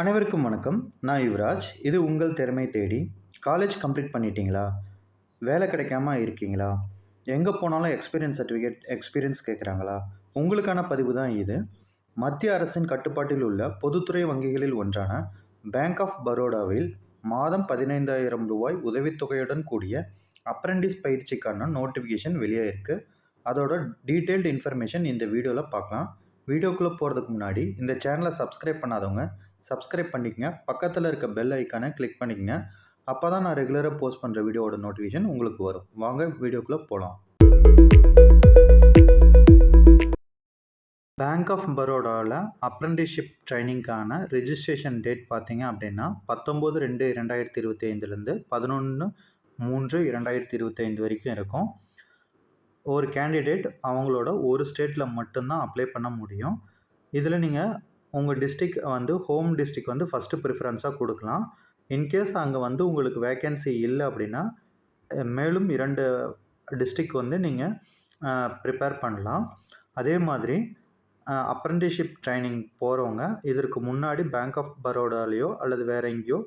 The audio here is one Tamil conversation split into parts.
அனைவருக்கும் வணக்கம். நான் யுவராஜ். இது உங்கள் திறமை தேடி. காலேஜ் கம்ப்ளீட் பண்ணிட்டீங்களா? வேலை கிடைக்காம இருக்கீங்களா? எங்கே போனாலும் எக்ஸ்பீரியன்ஸ் சர்டிஃபிகேட் எக்ஸ்பீரியன்ஸ் கேட்குறாங்களா உங்களுக்கான பதிவு தான் இது. மத்திய அரசின் கட்டுப்பாட்டில் உள்ள பொதுத்துறை வங்கிகளில் ஒன்றான பேங்க் ஆஃப் பரோடாவில் மாதம் பதினைந்தாயிரம் ரூபாய் உதவித்தொகையுடன் கூடிய அப்ரெண்டிஸ் பயிற்சிக்கான நோட்டிஃபிகேஷன் வெளியே இருக்குது அதோட டீட்டெயில்டு இன்ஃபர்மேஷன் இந்த வீடியோவில் பார்க்கலாம். வீடியோக்குள்ளே போகிறதுக்கு முன்னாடி இந்த சேனலை சப்ஸ்கிரைப் பண்ணாதவங்க சப்ஸ்கிரைப் பண்ணிக்கங்க. பக்கத்தில் இருக்க பெல் ஐக்கானை கிளிக் பண்ணிக்கங்க. அப்போ தான் நான் ரெகுலராக போஸ்ட் பண்ணுற வீடியோவோட நோட்டிஃபிகேஷன் உங்களுக்கு வரும். வாங்க வீடியோக்குள்ளே போகலாம். பேங்க் ஆஃப் பரோடாவில் அப்ரண்டிஷிப் ட்ரைனிங்க்கான ரிஜிஸ்ட்ரேஷன் டேட் பார்த்தீங்க அப்படின்னா பத்தொம்போது ரெண்டு இரண்டாயிரத்தி இருபத்தி ஐந்துலேருந்து பதினொன்று மூன்று இரண்டாயிரத்தி இருபத்தைந்து வரைக்கும் இருக்கும். ஒரு கேண்டிடேட் அவங்களோட ஒரு ஸ்டேட்டில் மட்டும்தான் அப்ளை பண்ண முடியும். இதில் நீங்கள் உங்கள் டிஸ்ட்ரிக் வந்து ஹோம் டிஸ்ட்ரிக் வந்து ஃபஸ்ட்டு ப்ரிஃபரன்ஸாக கொடுக்கலாம். இன்கேஸ் அங்கே வந்து உங்களுக்கு வேக்கன்சி இல்லை அப்படின்னா மேலும் இரண்டு டிஸ்ட்ரிக் வந்து நீங்கள் ப்ரிப்பேர் பண்ணலாம். அதே மாதிரி அப்ரண்டிஷிப் ட்ரைனிங் போகிறவங்க இதற்கு முன்னாடி பேங்க் ஆஃப் பரோடாலேயோ அல்லது வேறு எங்கேயோ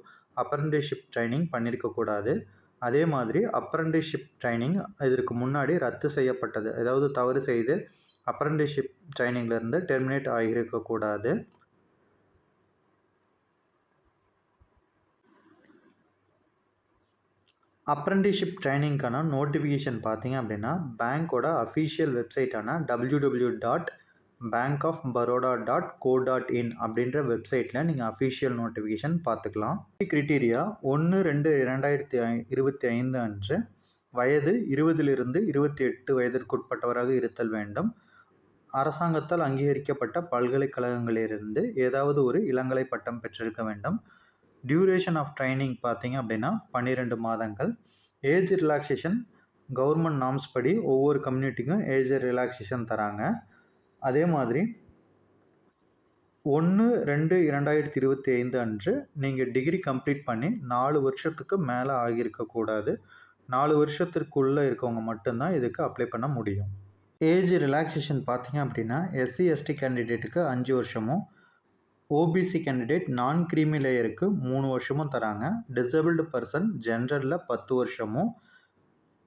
அப்ரண்டிஷிப் ட்ரைனிங் பண்ணியிருக்கக்கூடாது அதே மாதிரி அப்ரண்டிஷிப் ட்ரைனிங் இதற்கு முன்னாடி ரத்து செய்யப்பட்டது. ஏதாவது தவறு செய்து அப்ரண்டிஷிப் ட்ரைனிங்லேருந்து டெர்மினேட் ஆகியிருக்கக்கூடாது அப்ரண்டிஷிப் ட்ரைனிங்க்கான நோட்டிஃபிகேஷன் பார்த்தீங்க அப்படின்னா பேங்க்கோட official வெப்சைட்டான W W dot Bank of Baroda dot co dot in அப்படின்ற வெப்சைட்டில் நீங்கள் அஃபீஷியல் நோட்டிஃபிகேஷன் பார்த்துக்கலாம். கிரிட்டீரியா ஒன்று ரெண்டு இரண்டாயிரத்தி ஐ இருபத்தி ஐந்து அன்று வயது இருபதிலிருந்து இருபத்தி எட்டு வயதிற்குட்பட்டவராக இருத்தல் வேண்டும். அரசாங்கத்தால் அங்கீகரிக்கப்பட்ட பல்கலைக்கழகங்களிலிருந்து ஏதாவது ஒரு இளங்கலை பட்டம் பெற்றிருக்க வேண்டும். டியூரேஷன் ஆஃப் ட்ரைனிங் பார்த்தீங்க அப்படின்னா பன்னிரெண்டு மாதங்கள். ஏஜ் ரிலாக்ஸேஷன் கவர்மெண்ட் நாம்ஸ் படி ஒவ்வொரு கம்யூனிட்டிக்கும் ஏஜ் ரிலாக்ஸேஷன் தராங்க. அதே மாதிரி ஒன்று ரெண்டு இரண்டாயிரத்தி இருபத்தி ஐந்து அன்று நீங்கள் டிகிரி கம்ப்ளீட் பண்ணி நாலு வருஷத்துக்கு மேலே ஆகியிருக்கக்கூடாது நாலு வருஷத்திற்குள்ளே இருக்கவங்க மட்டும்தான் இதுக்கு அப்ளை பண்ண முடியும். ஏஜ் ரிலாக்ஸேஷன் பார்த்தீங்க அப்படின்னா எஸ்சி எஸ்டி கேண்டிடேட்டுக்கு அஞ்சு வருஷமும் ஓபிசி கேண்டிடேட் நான் கிரீமி லேயருக்கு மூணு வருஷமும் தராங்க. டிசபிள்டு பர்சன் ஜென்ரலில் பத்து வருஷமும்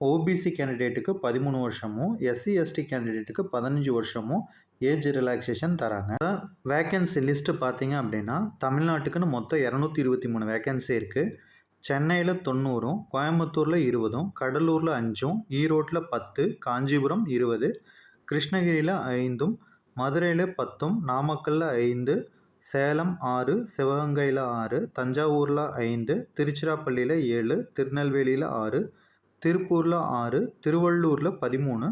ஓபிசி கேண்டிடேட்டுக்கு பதிமூணு வருஷமும் எஸ்சி எஸ்டி கேண்டிடேட்டுக்கு பதினஞ்சு வருஷமும் ஏஜ் ரிலாக்ஸேஷன் தராங்க. வேக்கன்சி லிஸ்ட்டு பார்த்தீங்க அப்படின்னா தமிழ்நாட்டுக்குன்னு மொத்தம் இரநூத்தி இருபத்தி மூணு வேக்கன்சி இருக்குது சென்னையில் தொண்ணூறும் கோயம்புத்தூரில் இருபதும் கடலூரில் அஞ்சும் ஈரோட்டில் பத்து காஞ்சிபுரம் இருபது கிருஷ்ணகிரியில் ஐந்தும் மதுரையில் பத்தும் நாமக்கல்லில் ஐந்து சேலம் ஆறு சிவகங்கையில் ஆறு தஞ்சாவூரில் ஐந்து திருச்சிராப்பள்ளியில் ஏழு திருநெல்வேலியில் ஆறு திருப்பூரில் ஆறு திருவள்ளூரில் பதிமூணு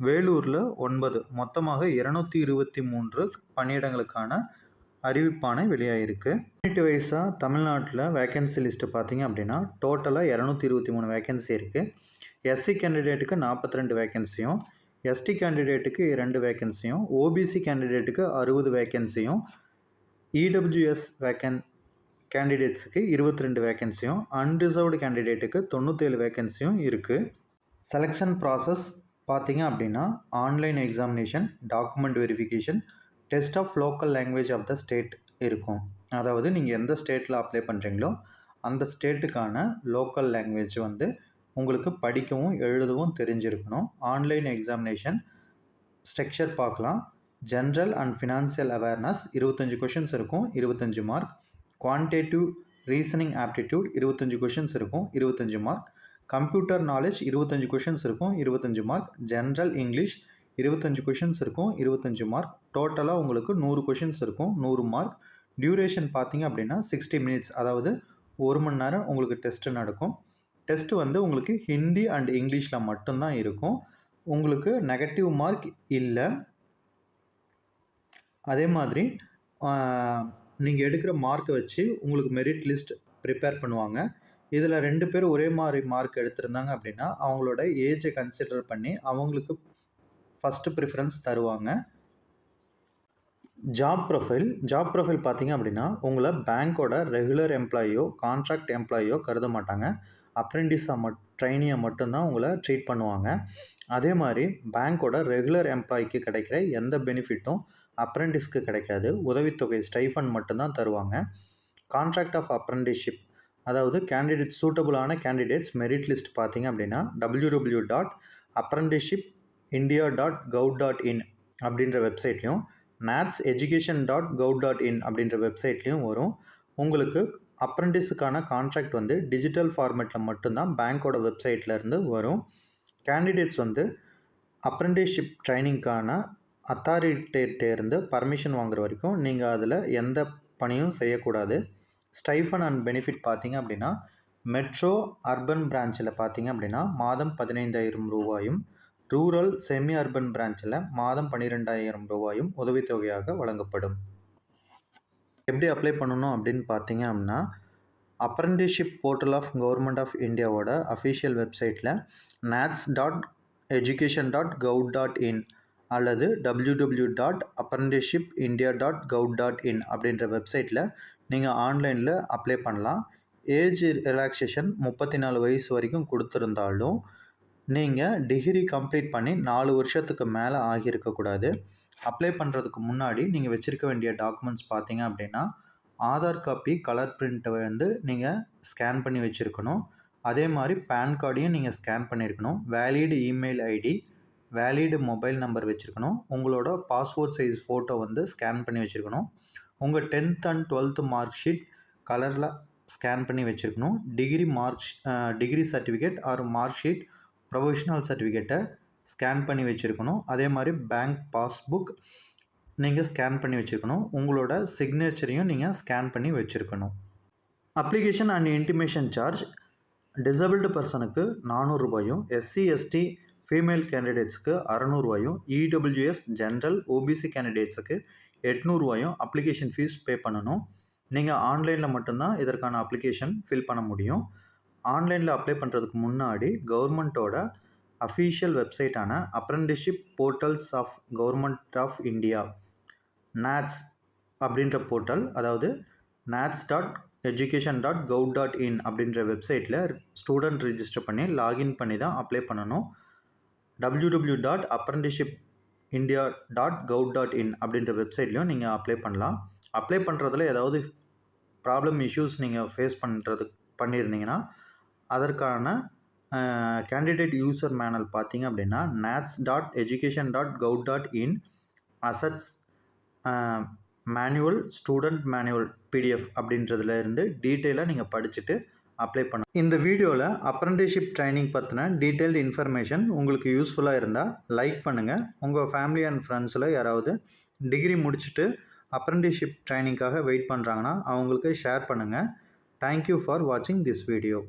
வேலூரில் ஒன்பது. மொத்தமாக இரநூத்தி இருபத்தி மூன்று பணியிடங்களுக்கான அறிவிப்பானை வெளியாகிருக்கு யூனிட் வைஸாக தமிழ்நாட்டில் வேகன்சி லிஸ்ட்டு பார்த்தீங்க அப்படின்னா டோட்டலாக இரநூத்தி இருபத்தி மூணு வேகன்சி இருக்குது எஸ்சி கேண்டிடேட்டுக்கு நாற்பத்தி ரெண்டு வேகன்சியும் எஸ்டி கேண்டிடேட்டுக்கு ரெண்டு வேகன்சியும் ஓபிசி கேண்டிடேட்டுக்கு அறுபது வேகன்சியும் இடபிள்யூஎஸ் வேக்கன் கேண்டிடேட்ஸுக்கு இருபத்தி ரெண்டு வேகன்சியும் அன்ரிசர்வ்டு கேண்டிடேட்டுக்கு தொண்ணூற்றேழு வேகன்சியும் இருக்குது செலெக்ஷன் ப்ராசஸ் பார்த்திங்க அப்படின்னா online examination document verification test of local language of the state இருக்கும். அதாவது நீங்கள் எந்த ஸ்டேட்டில் அப்ளை பண்ணுறீங்களோ அந்த ஸ்டேட்டுக்கான லோக்கல் லாங்குவேஜ் வந்து உங்களுக்கு படிக்கவும் எழுதவும் தெரிஞ்சிருக்கணும். ஆன்லைன் எக்ஸாமினேஷன் ஸ்ட்ரக்சர் பார்க்கலாம் ஜென்ரல் அண்ட் ஃபினான்சியல் அவேர்னஸ் இருபத்தஞ்சி கொஷின்ஸ் இருக்கும் இருபத்தஞ்சி மார்க் குவான்டேட்டிவ் ரீசனிங் ஆப்டிடியூட் இருபத்தஞ்சி கொஷின்ஸ் இருக்கும் இருபத்தஞ்சி மார்க் கம்ப்யூட்டர் நாலேஜ் இருபத்தஞ்சி கொஷின்ஸ் இருக்கும் இருபத்தஞ்சி மார்க் ஜென்ரல் இங்கிலீஷ் இருபத்தஞ்சி கொஷின்ஸ் இருக்கும் இருபத்தஞ்சி மார்க் டோட்டலாக உங்களுக்கு நூறு கொஷின்ஸ் இருக்கும் நூறு மார்க் டியூரேஷன் பார்த்தீங்க அப்படின்னா சிக்ஸ்டி மினிட்ஸ் அதாவது ஒரு மணி நேரம் உங்களுக்கு டெஸ்ட்டு நடக்கும். டெஸ்ட்டு வந்து உங்களுக்கு ஹிந்தி அண்ட் இங்கிலீஷில் மட்டும்தான் இருக்கும். உங்களுக்கு நெகட்டிவ் மார்க் இல்லை. அதே மாதிரி நீங்கள் எடுக்கிற மார்க்கை வச்சு உங்களுக்கு மெரிட் லிஸ்ட் ப்ரிப்பேர் பண்ணுவாங்க. இதில் ரெண்டு பேர் ஒரே மாதிரி மார்க் எடுத்திருந்தாங்க அப்படின்னா அவங்களோட ஏஜை கன்சிடர் பண்ணி அவங்களுக்கு ஃபஸ்ட்டு ப்ரிஃபரன்ஸ் தருவாங்க. ஜாப் ப்ரொஃபைல் ஜாப் ப்ரொஃபைல் பார்த்தீங்க அப்படின்னா உங்களை பேங்க்கோட ரெகுலர் எம்ப்ளாயோ கான்ட்ராக்ட் எம்ப்ளாயோ கருத மாட்டாங்க. அப்ரெண்டிஸாக மட் ட்ரைனியாக மட்டும்தான் உங்களை ட்ரீட் பண்ணுவாங்க. அதே மாதிரி பேங்க்கோட ரெகுலர் எம்ப்ளாய்க்கு கிடைக்கிற எந்த பெனிஃபிட்டும் அப்ரெண்டிஸ்க்கு கிடைக்காது. உதவித்தொகை ஸ்டைஃபன் மட்டும்தான் தருவாங்க. கான்ட்ராக்ட் ஆஃப் அப்ரண்டிஸ்ஷிப் அதாவது கேண்டிடேட் சூட்டபுளான கேண்டிடேட்ஸ் மெரிட் லிஸ்ட் பார்த்தீங்க அப்படின்னா W W dot apprenticeship India dot gov dot in அப்படின்ற வெப்சைட்லையும் NATS education dot gov dot in அப்படின்ற வெப்சைட்லேயும் வரும். உங்களுக்கு அப்ரெண்டிஸுக்கான கான்ட்ராக்ட் வந்து டிஜிட்டல் ஃபார்மேட்டில் மட்டும்தான் பேங்க்கோட வெப்சைட்லேருந்து வரும். கேண்டிடேட்ஸ் வந்து அப்ரெண்டிஸ்ஷிப் ட்ரைனிங்க்கான அத்தாரிட்டேட்டேருந்து பர்மிஷன் வாங்குற வரைக்கும் நீங்கள் அதில் எந்த பணியும் செய்யக்கூடாது. ஸ்டைஃபன் அண்ட் பெனிஃபிட் பார்த்தீங்க அப்படின்னா மெட்ரோ அர்பன் பிரான்ச்சில் பார்த்தீங்க அப்படின்னா மாதம் பதினைந்தாயிரம் ரூபாயும் ரூரல் செமி அர்பன் பிரான்ச்சில் மாதம் பன்னிரெண்டாயிரம் ரூபாயும் உதவித்தொகையாக வழங்கப்படும். எப்படி அப்ளை பண்ணணும் அப்படின்னு பார்த்தீங்க அப்படின்னா apprenticeship portal of government of இந்தியாவோட அஃபிஷியல் வெப்சைட்டில் NATS dot education dot gov dot in அல்லது W W dot apprenticeship India dot gov dot in அப்படின்ற வெப்சைட்டில் நீங்கள் ஆன்லைனில் அப்ளை பண்ணலாம். ஏஜ் ரிலாக்ஸேஷன் முப்பத்தி நாலு வயசு வரைக்கும் கொடுத்துருந்தாலும் நீங்கள் டிகிரி கம்ப்ளீட் பண்ணி நாலு வருஷத்துக்கு மேலே ஆகியிருக்கக்கூடாது அப்ளை பண்ணுறதுக்கு முன்னாடி நீங்கள் வச்சுருக்க வேண்டிய டாக்குமெண்ட்ஸ் பார்த்தீங்க அப்படின்னா ஆதார் காப்பி கலர் பிரிண்ட்டை வந்து நீங்கள் ஸ்கேன் பண்ணி வச்சுருக்கணும். அதே மாதிரி பேன் கார்டையும் நீங்கள் ஸ்கேன் பண்ணியிருக்கணும். Valid email ID valid mobile number வச்சுருக்கணும். உங்களோட பாஸ்போர்ட் சைஸ் ஃபோட்டோ வந்து ஸ்கேன் பண்ணி வச்சுருக்கணும். உங்கள் tenth and twelfth mark sheet கலரில் ஸ்கேன் பண்ணி வச்சுருக்கணும். Degree mark degree certificate or mark sheet professional சர்டிஃபிகேட்டை ஸ்கேன் பண்ணி வச்சுருக்கணும். அதே மாதிரி பேங்க் பாஸ்புக் நீங்கள் ஸ்கேன் பண்ணி வச்சுருக்கணும். உங்களோட சிக்னேச்சரையும் நீங்கள் ஸ்கேன் பண்ணி வச்சுருக்கணும். Application and intimation charge disabled பர்சனுக்கு நானூறுரூபாயும் எஸ்சி எஸ்டி ஃபீமேல் கேண்டிடேட்ஸுக்கு அறநூறுவாயும் இடபிள்யூஎஸ் ஜென்ரல் ஓபிசி கேண்டிடேட்ஸுக்கு எட்நூறுவாயும் அப்ளிகேஷன் ஃபீஸ் பே பண்ணணும். நீங்கள் ஆன்லைனில் மட்டும்தான் இதற்கான அப்ளிகேஷன் ஃபில் பண்ண முடியும். ஆன்லைனில் அப்ளை பண்ணுறதுக்கு முன்னாடி கவர்மெண்ட்டோட official வெப்சைட்டான apprenticeship portals of government of India NATS அப்படின்ற போர்ட்டல் அதாவது NATS dot education dot gov dot in அப்படின்ற வெப்சைட்டில் ஸ்டூடெண்ட் ரிஜிஸ்டர் பண்ணி லாகின் பண்ணி தான் அப்ளை பண்ணணும். W W dot apprenticeship India dot gov dot in அப்படின்ற வெப்சைட்லையும் நீங்கள் அப்ளை பண்ணலாம். அப்ளை பண்ணுறதுல ஏதாவது ப்ராப்ளம் இஷ்யூஸ் நீங்கள் ஃபேஸ் பண்ணுறது பண்ணியிருந்தீங்கன்னா அதற்கான கேண்டிடேட் யூசர் மேனல் பார்த்தீங்க அப்படின்னா NATS dot education dot gov dot in assets manual student manual PDF அப்படின்றதுல இருந்து டீட்டெயிலாக நீங்கள் படிச்சுட்டு அப்ளை பண்ண இந்த வீடியோவில் அப்ரண்டிஷிப் ட்ரைனிங் பற்றின டீட்டெயில்டு இன்ஃபர்மேஷன் உங்களுக்கு யூஸ்ஃபுல்லாக இருந்தால் லைக் பண்ணுங்கள் உங்கள் ஃபேமிலி அண்ட் ஃப்ரெண்ட்ஸில் யாராவது டிகிரி முடிச்சுட்டு அப்ரண்டிஷிப் ட்ரைனிங்காக வெயிட் பண்ணுறாங்கன்னா அவங்களுக்கு ஷேர் பண்ணுங்கள் தேங்க்யூ ஃபார் வாட்சிங் திஸ் வீடியோ